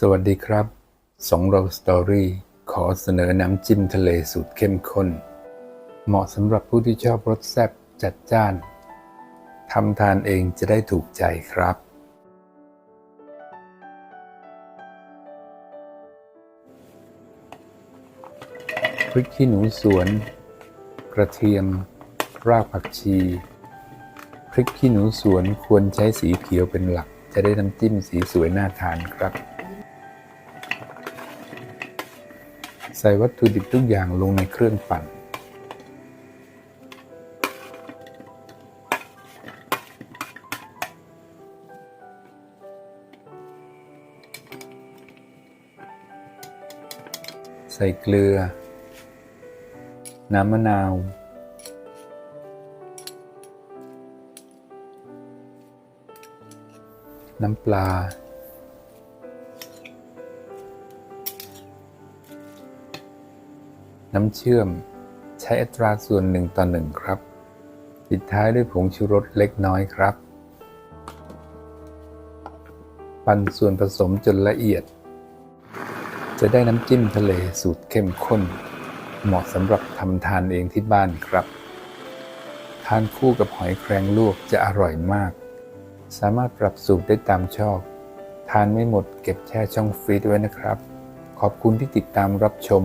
สวัสดีครับสองเราสตอรี่ขอเสนอน้ำจิ้มทะเลสูตรเข้มข้น เหมาะสำหรับผู้ที่ชอบรสแซ่บจัดจ้านทำทานเองจะได้ถูกใจครับ พริกขี้หนูสวน กระเทียม รากผักชี พริกขี้หนูสวนควรใช้สีเขียวเป็นหลัก จะได้น้ำจิ้มสีสวยน่าทานครับ ใส่วัตถุดิบทุกอย่างลงในเครื่องปั่น ใส่เกลือ น้ำมะนาว น้ำปลา น้ำเชื่อม ใช้อัตราส่วนหนึ่งต่อหนึ่งครับ ปิดท้ายด้วยผงชูรสเล็กน้อยครับ ปั่นส่วนผสมจนละเอียด จะได้น้ำจิ้มทะเลสูตรเข้มข้น เหมาะสำหรับทำทานเองที่บ้านครับ ทานคู่กับหอยแครงลวกจะอร่อยมาก สามารถปรับสูตรได้ตามชอบ ทานไม่หมดเก็บแช่ช่องฟรีซไว้นะครับ ขอบคุณที่ติดตามรับชม